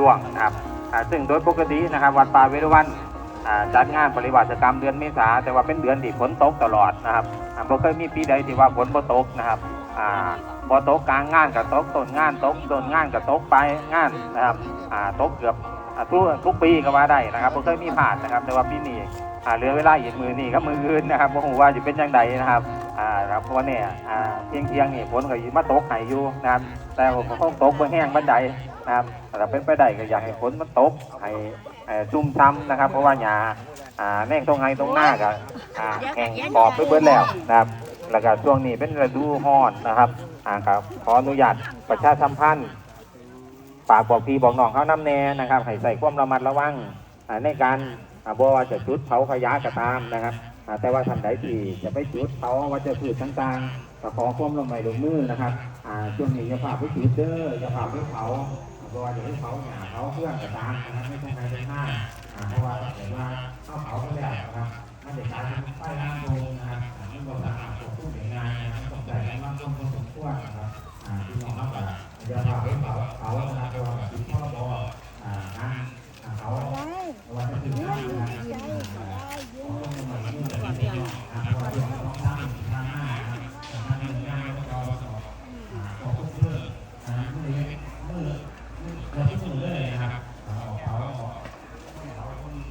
ช่วงนะครับซึ่งโดยปกตินะครับวัดป่าเวรุวันจัดงานปริวาสกรรมเดือนเมษาแต่ว่าเป็นเดือนที่ฝนตกตลอดนะครับอ่าบ่เคยมีปีใดที่ว่าฝนบ่ตกนะครับบ่ตกกลางงานก็ตกต้นงานตกต้นงานก็ตกปลายงานนะครับตกเกือบทุกทุกปีก็ว่าได้นะครับบ่เคยมีผ่านนะครับแต่ว่าปีนี้เหลือเวลาอีกมือนี่ก็มืออื่นนะครับบ่ฮู้ว่าจะเป็นจังใดนะครับ อ่าครับเพราะว่าเนี่ยอ่าเที่ยงเที่ยงนี่ฝนก็สิมาตกให้อยู่นะครับแต่ว่าก็คงตกบ่แห้งบันไดนะครับแต่เป็นไปได้ก็อยากให้ฝนมันตกให้ให้ชุ่มช้ำนะครับ เพราะว่าหญ้าอ่าแม่งตรงไงตรงหน้าก็อ่าแห้งกรอบไปเบิดแล้วนะครับแล้วก็ช่วงนี้เป็นฤดูร้อนนะครับอ่าครับขออนุญาตประชาสัมพันธ์ฝากบอกพี่บอกน้องเขาน้ำแน่นะครับให้ใส่ความระมัดระวังในการอ่าบ่ว่าจะจุดเผาขยะก็ตามนะครับ แต่ว่าท่านใดที่จะไปจุดเผาวัชพืชต่างๆขอความร่วมมือร่มือนะครับช่วงนี้อย่าพาไปจุดเด้ออย่าพาไปเผาเพราะว่าจะให้เผาหยาเขาเครื่องกระตามนะไม่ใช่ใครเป็นหน้าเพราะว่าเห็นว่าเข้าเผาไม่ได้นะครับไม่นจะกลายเป็นไฟน้ำลงนะครับมันก็จะหาผู้หน่วยงานนะครับต้ใจกันว่าต้องสมควรนะครับที่น้องครับอย่าพาไนะครับเอาออกเอา